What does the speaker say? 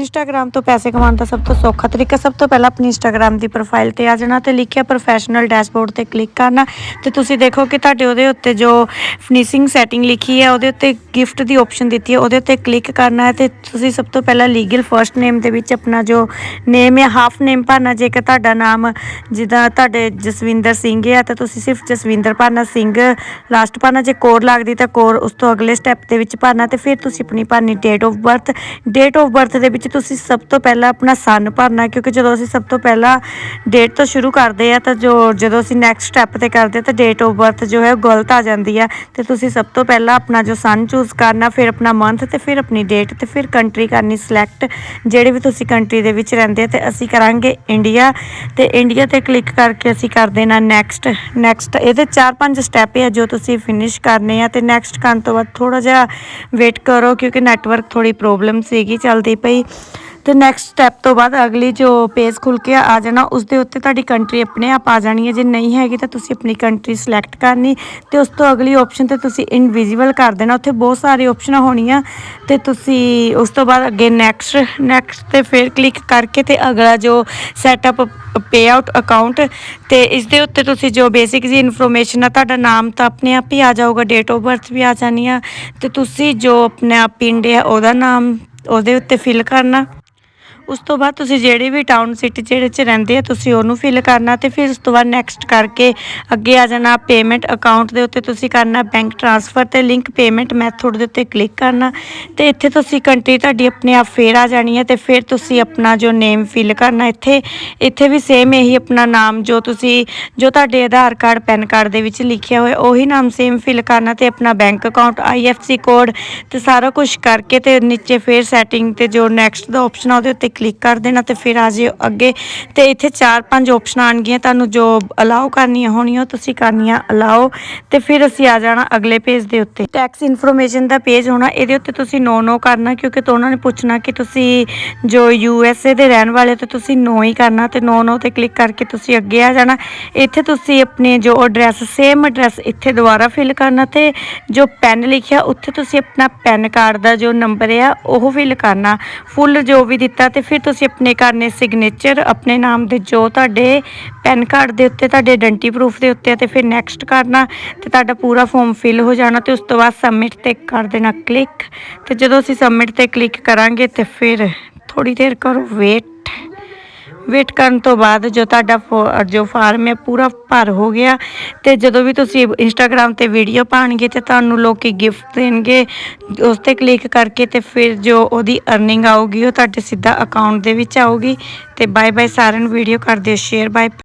Instagram ਤੋਂ ਪੈਸੇ ਕਮਾਉਣ ਦਾ ਸਭ ਤੋਂ ਸੌਖਾ ਤਰੀਕਾ, ਸਭ ਤੋਂ ਪਹਿਲਾਂ ਆਪਣੀ ਇੰਸਟਾਗ੍ਰam ਦੀ ਪ੍ਰੋਫਾਈਲ ਤੇ ਆ ਜਾਣਾ ਤੇ ਲਿਖਿਆ ਪ੍ਰੋਫੈਸ਼ਨਲ ਡੈਸ਼ਬੋਰਡ ਤੇ ਕਲਿੱਕ ਕਰਨਾ ਤੇ ਤੁਸੀਂ ਦੇਖੋ ਕਿ ਤੁਹਾਡੇ ਉਹਦੇ ਉੱਤੇ ਜੋ ਫਿਨਿਸ਼ਿੰਗ ਸੈਟਿੰਗ ਲਿਖੀ ਹੈ, ਉਹਦੇ ਉੱਤੇ ਗਿਫਟ ਦੀ ਆਪਸ਼ਨ ਦਿੱਤੀ ਹੈ, ਉਹਦੇ ਉੱਤੇ ਕਲਿੱਕ ਕਰਨਾ ਹੈ ਤੇ ਤੁਸੀਂ ਸਭ ਤੋਂ ਪਹਿਲਾਂ ਲੀਗਲ ਫਰਸਟ ਨੇਮ ਦੇ ਵਿੱਚ ਆਪਣਾ ਜੋ ਨੇਮ ਹੈ ਹਾਫ ਨੇਮ ਭਰਨਾ, ਜੇਕਰ ਤੁਹਾਡਾ ਨਾਮ ਜਿੱਦਾਂ ਤੁਹਾਡੇ ਜਸਵਿੰਦਰ ਸਿੰਘ ਹੈ ਤਾਂ ਤੁਸੀਂ ਸਿਰਫ ਜਸਵਿੰਦਰ ਭਰਨਾ, ਸਿੰਘ ਲਾਸਟ ਭਰਨਾ, ਜੇ ਕੋਰ ਲੱਗਦੀ ਤਾਂ ਕੋਰ ਉਸ ਤੋਂ ਅਗਲੇ ਸਟੈਪ ਦੇ ਵਿੱਚ ਭਰਨਾ ਤੇ ਫਿਰ ਤੁਸੀਂ ਆਪਣੀ ਭਰਨੀ date of birth date of birth ਦੇ ਵਿੱਚ ਤੁਸੀਂ ਸਭ ਤੋਂ ਪਹਿਲਾਂ ਆਪਣਾ ਸਨ ਭਰਨਾ, ਕਿਉਂਕਿ ਜਦੋਂ ਅਸੀਂ ਸਭ ਤੋਂ ਪਹਿਲਾਂ ਡੇਟ ਤੋਂ ਸ਼ੁਰੂ ਕਰਦੇ ਆ ਤਾਂ ਜੋ ਜਦੋਂ ਅਸੀਂ ਨੈਕਸਟ ਸਟੈਪ ਤੇ ਕਰਦੇ ਆ ਤਾਂ ਡੇਟ ਆਫ ਬਰਥ ਜੋ ਹੈ ਉਹ ਗਲਤ ਆ ਜਾਂਦੀ ਆ ਤੇ ਤੁਸੀਂ ਸਭ ਤੋਂ ਪਹਿਲਾਂ ਆਪਣਾ ਜੋ ਸਨ ਚੂਜ਼ ਕਰਨਾ, ਫਿਰ ਆਪਣਾ ਮੰਥ ਤੇ ਫਿਰ ਆਪਣੀ ਡੇਟ ਤੇ ਫਿਰ ਕੰਟਰੀ ਕਰਨੀ ਸਿਲੈਕਟ ਜਿਹੜੇ ਵੀ ਤੁਸੀਂ ਕੰਟਰੀ ਦੇ ਵਿੱਚ ਰਹਿੰਦੇ ਆ ਤੇ ਅਸੀਂ ਕਰਾਂਗੇ ਇੰਡੀਆ ਤੇ ਇੰਡੀਆ ਤੇ ਕਲਿੱਕ ਕਰਕੇ ਅਸੀਂ ਕਰ ਦੇਣਾ ਨੈਕਸਟ ਨੈਕਸਟ ਇਹਦੇ 4-5 ਸਟੈਪ ਆ ਜੋ ਤੁਸੀਂ ਫਿਨਿਸ਼ ਕਰਨੇ ਆ। ਤੇ ਨੈਕਸਟ ਕਰਨ ਤੋਂ ਬਾਅਦ ਥੋੜਾ ਜਿਹਾ ਵੇਟ ਕਰੋ, ਕਿਉਂਕਿ ਨੈਟਵਰਕ ਥੋੜੀ ਪ੍ਰੋਬਲਮ ਸੀਗੀ, ਚੱਲਦੀ ਪਈ। ਤੇ ਨੈਕਸਟ ਸਟੈਪ ਤੋਂ ਬਾਅਦ ਅਗਲੀ ਜੋ ਪੇਜ ਖੁੱਲ ਕੇ ਆ ਜਾਣਾ ਉਸ ਦੇ ਉੱਤੇ ਤੁਹਾਡੀ ਕੰਟਰੀ ਆਪਣੇ ਆਪ ਆ ਜਾਣੀ ਹੈ। ਜੇ ਨਹੀਂ ਹੈਗੀ ਤਾਂ ਤੁਸੀਂ ਆਪਣੀ ਕੰਟਰੀ ਸਿਲੈਕਟ ਕਰਨੀ ਤੇ ਉਸ ਤੋਂ ਅਗਲੀ ਆਪਸ਼ਨ ਤੇ ਤੁਸੀਂ ਇਨਵਿਜ਼ੀਬਲ ਕਰ ਦੇਣਾ। ਉੱਥੇ ਬਹੁਤ ਸਾਰੇ ਆਪਸ਼ਨਾਂ ਹੋਣੀਆਂ ਤੇ ਤੁਸੀਂ ਉਸ ਤੋਂ ਬਾਅਦ ਅੱਗੇ ਨੈਕਸਟ ਨੈਕਸਟ ਤੇ ਫਿਰ ਕਲਿੱਕ ਕਰਕੇ ਤੇ ਅਗਲਾ ਜੋ ਸੈਟਅਪ ਪੇ ਆਊਟ ਅਕਾਊਂਟ ਤੇ ਇਸ ਦੇ ਉੱਤੇ ਤੁਸੀਂ ਜੋ ਬੇਸਿਕ ਜੀ ਇਨਫੋਰਮੇਸ਼ਨ ਆ, ਤੁਹਾਡਾ ਨਾਮ ਤਾਂ ਆਪਣੇ ਆਪ ਹੀ ਆ ਜਾਊਗਾ ਡੇਟ ਆਫ ਬਰਥ ਵੀ ਆ ਜਾਣੀ ਆ ਤੇ ਤੁਸੀਂ ਜੋ ਆਪਣਾ ਪਿੰਡ ਹੈ ਉਹਦਾ ਨਾਮ ਉਹਦੇ ਉੱਤੇ ਫਿਲ ਕਰਨਾ। ਉਸ ਤੋਂ ਬਾਅਦ ਤੁਸੀਂ ਜਿਹੜੇ ਵੀ ਟਾਊਨ ਸਿਟੀ ਜਿਹੜੇ 'ਚ ਰਹਿੰਦੇ ਆ, ਤੁਸੀਂ ਉਹਨੂੰ ਫਿਲ ਕਰਨਾ ਤੇ ਫਿਰ ਉਸ ਤੋਂ ਬਾਅਦ ਨੈਕਸਟ ਕਰਕੇ ਅੱਗੇ ਆ ਜਾਣਾ ਪੇਮੈਂਟ ਅਕਾਊਂਟ ਦੇ ਉੱਤੇ ਤੁਸੀਂ ਕਰਨਾ ਬੈਂਕ ਟ੍ਰਾਂਸਫਰ ਤੇ ਲਿੰਕ ਪੇਮੈਂਟ ਮੈਥਡ ਦੇ ਉੱਤੇ ਕਲਿੱਕ ਕਰਨਾ ਤੇ ਇੱਥੇ ਤੁਸੀਂ ਕੰਟਰੀ ਤੁਹਾਡੀ ਆਪਣੇ ਆਪ ਫੇਰ ਆ ਜਾਣੀ ਹੈ ਤੇ ਫਿਰ ਤੁਸੀਂ ਆਪਣਾ ਜੋ ਨੇਮ ਫਿਲ ਕਰਨਾ ਇੱਥੇ ਇੱਥੇ ਵੀ ਸੇਮ ਇਹੀ ਆਪਣਾ ਨਾਮ ਜੋ ਤੁਸੀਂ, ਜੋ ਤੁਹਾਡੇ ਆਧਾਰ ਕਾਰਡ, ਪੈਨ ਕਾਰਡ ਦੇ ਵਿੱਚ ਲਿਖਿਆ ਹੋਇਆ, ਉਹੀ ਨਾਮ ਸੇਮ ਫਿਲ ਕਰਨਾ ਤੇ ਆਪਣਾ ਬੈਂਕ ਅਕਾਊਂਟ ਆਈਐਫਸੀ ਕੋਡ ਤੇ ਸਾਰਾ ਕੁਝ ਕਰਕੇ ਤੇ ਨੀਚੇ ਫਿਰ ਸੈਟਿੰਗ ਤੇ ਜੋ ਨੈਕਸਟ ਦਾ ਆਪਸ਼ਨ ਆ, ਉਹਦੇ ਉੱਤੇ ਕਲਿੱਕ ਕਰ ਦੇਣਾ ਤੇ ਫਿਰ ਆ ਜਿਓ ਅੱਗੇ। ਤੇ ਇੱਥੇ ਚਾਰ ਪੰਜ ਆਪਸ਼ਨਾਂ ਆਣਗੀਆਂ ਤੁਹਾਨੂੰ ਜੋ ਅਲਾਉ ਕਰਨੀਆਂ ਹੋਣੀਆਂ, ਉਹ ਤੁਸੀਂ ਕਰਨੀਆਂ ਅਲਾਉ ਤੇ ਫਿਰ ਅਸੀਂ ਆ ਜਾਣਾ ਅਗਲੇ ਪੇਜ ਦੇ ਉੱਤੇ। ਟੈਕਸ ਇਨਫੋਰਮੇਸ਼ਨ ਦਾ ਪੇਜ ਹੋਣਾ, ਇਹਦੇ ਉੱਤੇ ਤੁਸੀਂ ਨੋ ਨੋ ਕਰਨਾ, ਕਿਉਂਕਿ ਤਾਂ ਉਹਨਾਂ ਨੇ ਪੁੱਛਣਾ ਕਿ ਤੁਸੀਂ ਜੋ ਯੂ ਐਸ ਏ ਦੇ ਰਹਿਣ ਵਾਲੇ ਹੋ, ਤੇ ਤੁਸੀਂ ਨੋ ਹੀ ਕਰਨਾ, ਤੇ ਨੋ ਨੋ ਤੇ ਕਲਿੱਕ ਕਰਕੇ ਤੁਸੀਂ ਅੱਗੇ ਆ ਜਾਣਾ। ਇੱਥੇ ਤੁਸੀਂ ਆਪਣੇ ਜੋ ਐਡਰੈਸ ਸੇਮ ਐਡਰੈਸ ਇੱਥੇ ਦੁਬਾਰਾ ਫਿਲ ਕਰਨਾ ਤੇ ਜੋ ਪੈਨ ਲਿਖਿਆ, ਉੱਥੇ ਤੁਸੀਂ ਆਪਣਾ ਪੈਨ ਕਾਰਡ ਦਾ ਜੋ ਨੰਬਰ ਆ, ਉਹ ਫਿਲ ਕਰਨਾ। ਫੁੱਲ ਜੋ ਵੀ ਦਿੱਤਾ ਤੇ ਫਿਰ ਤੁਸੀਂ ਆਪਣੇ ਕਰਨੇ ਸਿਗਨੇਚਰ ਆਪਣੇ ਨਾਮ ਦੇ ਜੋ ਤੁਹਾਡੇ ਪੈਨ ਕਾਰਡ ਦੇ ਉੱਤੇ, ਤੁਹਾਡੇ ਆਇਡੈਂਟੀ ਪ੍ਰੂਫ ਦੇ ਉੱਤੇ ਆ ਤੇ ਫਿਰ ਨੈਕਸਟ ਕਰਨਾ ਤੇ ਤੁਹਾਡਾ ਪੂਰਾ ਫਾਰਮ ਫਿਲ ਹੋ ਜਾਣਾ ਤੇ ਉਸ ਤੋਂ ਬਾਅਦ ਸਬਮਿਟ ਤੇ ਕਰ ਦੇਣਾ ਕਲਿੱਕ ਤੇ ਜਦੋਂ ਅਸੀਂ ਸਬਮਿਟ ਤੇ ਕਲਿੱਕ ਕਰਾਂਗੇ ਤੇ ਫਿਰ ਥੋੜੀ ਦੇਰ ਕਰੋ ਵੇਟ ਵੇਟ ਕਰਨ ਤੋਂ ਬਾਅਦ ਜੋ ਤੁਹਾਡਾ ਫੋ- ਜੋ ਫਾਰਮ ਹੈ ਪੂਰਾ ਭਰ ਹੋ ਗਿਆ ਤੇ ਜਦੋਂ ਵੀ ਤੁਸੀਂ ਇੰਸਟਾਗ੍ਰam ਤੇ ਵੀਡੀਓ ਪਾਣਗੇ ਤੇ ਤੁਹਾਨੂੰ ਲੋਕੀ ਗਿਫਟ ਦੇਣਗੇ, ਉਸ ਤੇ ਕਲਿੱਕ ਕਰਕੇ ਤੇ ਫਿਰ ਜੋ ਉਹਦੀ ਅਰਨਿੰਗ ਆਊਗੀ ਉਹ ਤੁਹਾਡੇ ਸਿੱਧਾ ਅਕਾਊਂਟ ਦੇ ਵਿੱਚ ਆਊਗੀ ਤੇ ਬਾਏ ਬਾਏ ਸਾਰਿਆਂ ਨੂੰ ਵੀਡੀਓ ਕਰ ਦਿਓ ਸ਼ੇਅਰ ਬਾਏ